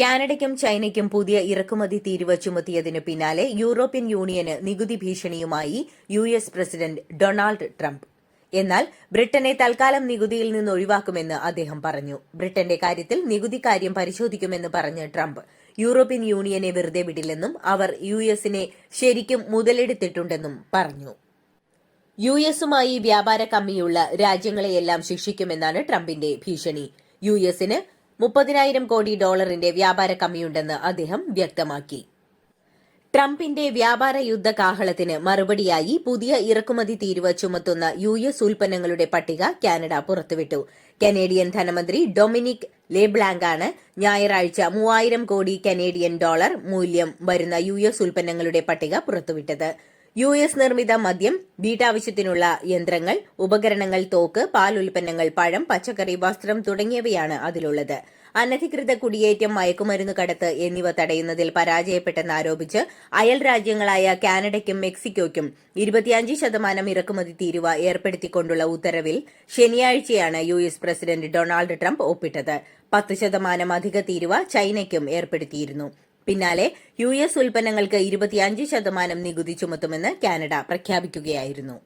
കാനഡയ്ക്കും ചൈനയ്ക്കും പുതിയ ഇറക്കുമതി തീരുവ ചുമത്തിയതിനു പിന്നാലെ യൂറോപ്യൻ യൂണിയന് നികുതി ഭീഷണിയുമായി U S president Donald Trump. എന്നാൽ ബ്രിട്ടനെ തൽക്കാലം നികുതിയിൽ നിന്ന് ഒഴിവാക്കുമെന്ന് അദ്ദേഹം പറഞ്ഞു. ബ്രിട്ടന്റെ കാര്യത്തിൽ നികുതി കാര്യം പരിശോധിക്കുമെന്ന് പറഞ്ഞ ട്രംപ്. യൂറോപ്യൻ യൂണിയനെ വെറുതെ വിടില്ലെന്നും അവർ യു എസിനെ ശരിക്കും മുതലെടുത്തിട്ടുണ്ടെന്നും പറഞ്ഞു. യു എസുമായി വ്യാപാര കമ്മിയുള്ള രാജ്യങ്ങളെയെല്ലാം ശിക്ഷിക്കുമെന്നാണ് ട്രംപിന്റെ ഭീഷണി. യു എസിന് മുപ്പതിനായിരം കോടി ഡോളറിന്റെ വ്യാപാര കമ്മിയുണ്ടെന്ന് അദ്ദേഹം വ്യക്തമാക്കി. ട്രംപിന്റെ വ്യാപാര യുദ്ധ കാഹളത്തിന് മറുപടിയായി പുതിയ ഇറക്കുമതി തീരുവ ചുമത്തുന്ന യു എസ് ഉൽപ്പന്നങ്ങളുടെ പട്ടിക കാനഡ പുറത്തുവിട്ടു. കനേഡിയൻ ധനമന്ത്രി ഡൊമിനിക് ലേബ്ലാങ്കാണ് ഞായറാഴ്ച മൂവായിരം കോടി കനേഡിയൻ ഡോളർ മൂല്യം വരുന്ന യു എസ് ഉൽപ്പന്നങ്ങളുടെ പട്ടിക പുറത്തുവിട്ടത്. യു എസ് നിർമ്മിത മദ്യം വീട്ടാവശ്യത്തിനുള്ള യന്ത്രങ്ങൾ ഉപകരണങ്ങൾ തോക്ക് പാൽ ഉൽപ്പന്നങ്ങൾ പഴം പച്ചക്കറി വസ്ത്രം തുടങ്ങിയവയാണ് അതിലുള്ളത്. അനധികൃത കുടിയേറ്റം മയക്കുമരുന്ന് കടത്ത് എന്നിവ തടയുന്നതിൽ പരാജയപ്പെട്ടെന്ന് പരാജയപ്പെട്ടെന്നാരോപിച്ച് അയൽ രാജ്യങ്ങളായ കാനഡയ്ക്കും മെക്സിക്കോയ്ക്കും ഇരുപത്തിയഞ്ച് ശതമാനം ഇറക്കുമതി തീരുവ ഏർപ്പെടുത്തിക്കൊണ്ടുള്ള ഉത്തരവിൽ ശനിയാഴ്ചയാണ് U S president Donald Trump ഒപ്പിട്ടത്. പത്ത് ശതമാനം അധിക തീരുവ ചൈനയ്ക്കും ഏർപ്പെടുത്തിയിരുന്നു. പിന്നാലെ യു എസ് ഉൽപ്പന്നങ്ങൾക്ക് ഇരുപത്തിയഞ്ച് ശതമാനം നികുതി ചുമത്തുമെന്ന് കാനഡ പ്രഖ്യാപിക്കുകയായിരുന്നു.